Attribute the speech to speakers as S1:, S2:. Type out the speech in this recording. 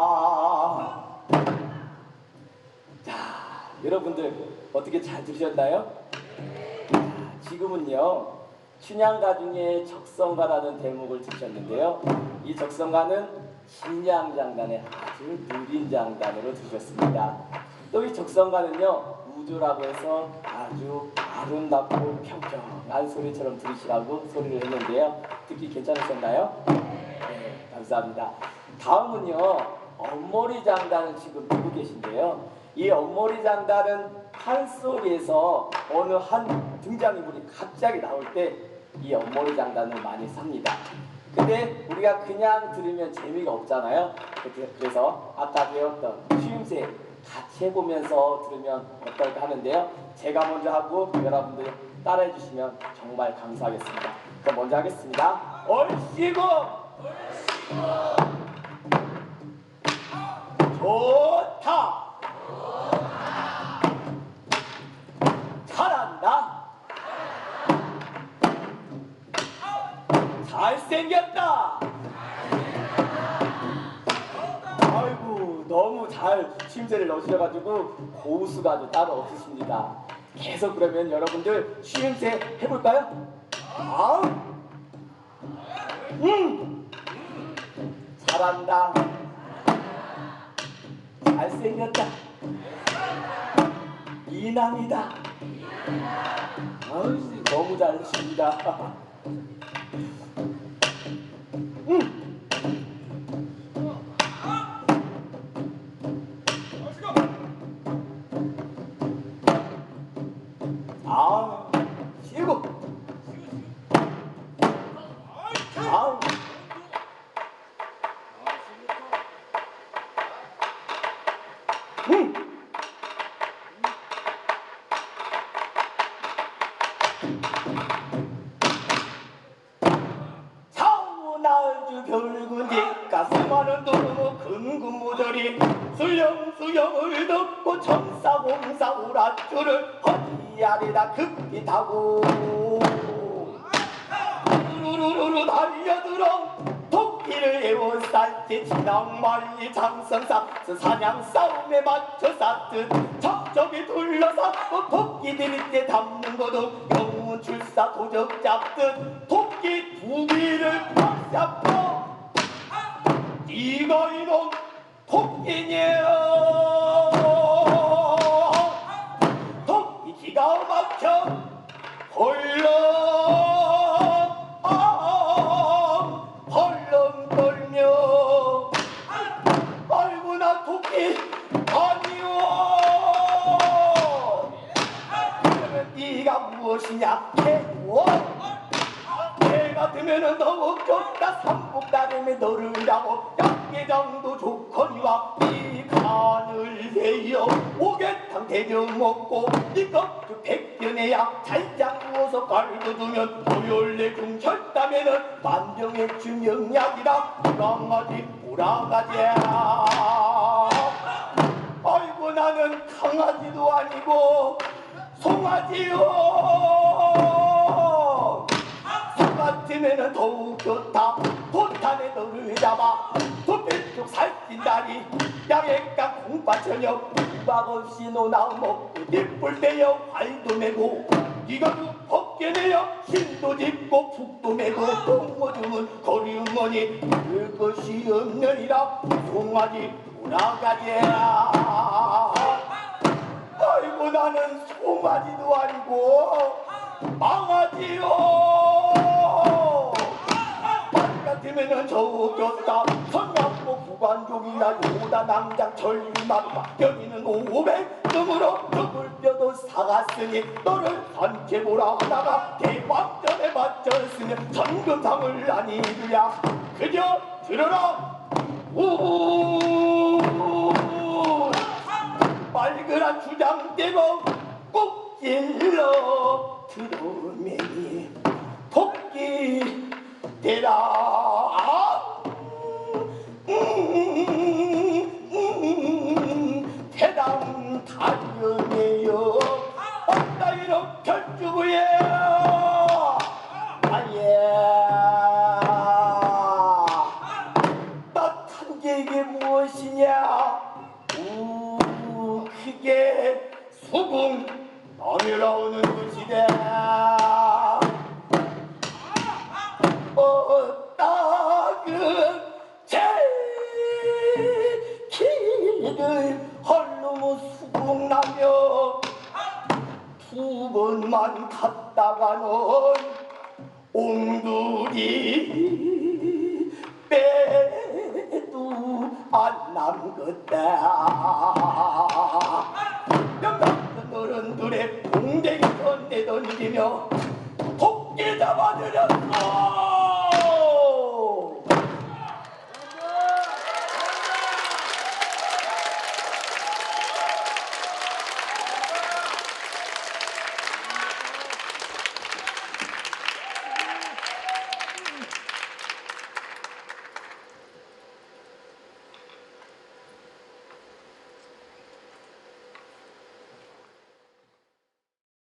S1: 이루나 자, 여러분들 어떻게 잘 들으셨나요? 자, 지금은요 춘향가 중에 적성가라는 대목을 들으셨는데요. 이 적성가는 신양 장단의 아주 느린 장단으로 들으셨습니다. 또 이 적성가는요 우주라고 해서 아주 아름답고 평평한 소리처럼 들으시라고 소리를 했는데요. 듣기 괜찮으셨나요? 네, 감사합니다. 다음은요 엄머리 장단을 지금 듣고 계신데요. 이 엄머리 장단은 한 소리에서 어느 한 등장인물이 갑자기 나올 때 이 엄머리 장단을 많이 삽니다. 근데 우리가 그냥 들으면 재미가 없잖아요. 그래서- 아까 배웠던 추임새 같이 해보면서 들으면 어떨까 하는데요. 제가 먼저 하고 여러분들 따라해 주시면 정말 감사하겠습니다. 그럼 먼저 하겠습니다. 얼씨구 좋다. 잘한다. 잘 침새를 넣으셔가지고 고수가 아주 따로 없으십니다. 계속 그러면 여러분들 쉬임새 해볼까요? 아우, 음, 잘한다. 잘생겼다. 이남이다. 아유, 너무 잘하십니다. 가슴하는 도로 근근무들이 술렁술렁을 듣고 천사공사 우라줄을 허리아래다 급히 타고. 루루루루 달려들어 토끼를 에워쌀때 지낭만리 장성사 사냥 싸움에 맞춰 쌌듯 적적이 둘러싸고 토끼들이 때 담는 것도 영문 출사 도적 잡듯 토끼 두 개를 꽉 잡고 이거 이놈 토끼냐 토끼 기가 막혀 헐렁 헐렁 떨며 아이고 나 토끼 아니오. 네가 무엇이냐? 개워 개 같으면은 너무 좋다. 삼복 다름에 너를 잡고 양계장도 좋거니와 이 간을 세여 오개탕
S2: 데려 먹고 그 백변에야 살짝 구워서 갈궈두면 보혈내 중혈담에는 만병의 중영약이라 우랑가지 우랑가지야. 아이고 나는 강아지도 아니고 송아지요 소 같으면은 더욱 좋다. 도탄에 너를 잡아. 도배쪽 살찐 다리 양액각 공파 저녁 우박 없이 노나 먹고 뒷불 대여 활도 메고 이것도 벗겨내어 신도 짓고 북도 메고 똥오줌은 거리음머니 그것이 없느니라 송아지 돌아가지야 아이고 나는 송아지도 아니고 망아지요 말 같으면은 저겼다. 선양고 구관족이나 요다 낭장 전리마파 여기는 오백 등으로 죽을 뼈도 사갔으니 너를 함께 보라 하다가 대왕전에 맞췄으면 전금상을 아니느냐. 그저 들어라. 우! 빨그란 주장대고 꼭 찔러 들어매니. 토끼 대라 길을 헐로 수국나며 두 번만 갔다가는 옹돌이 빼도 안 남겠다. 영감전 어른들의 공댕이 던내 던지며 토끼 잡아들였어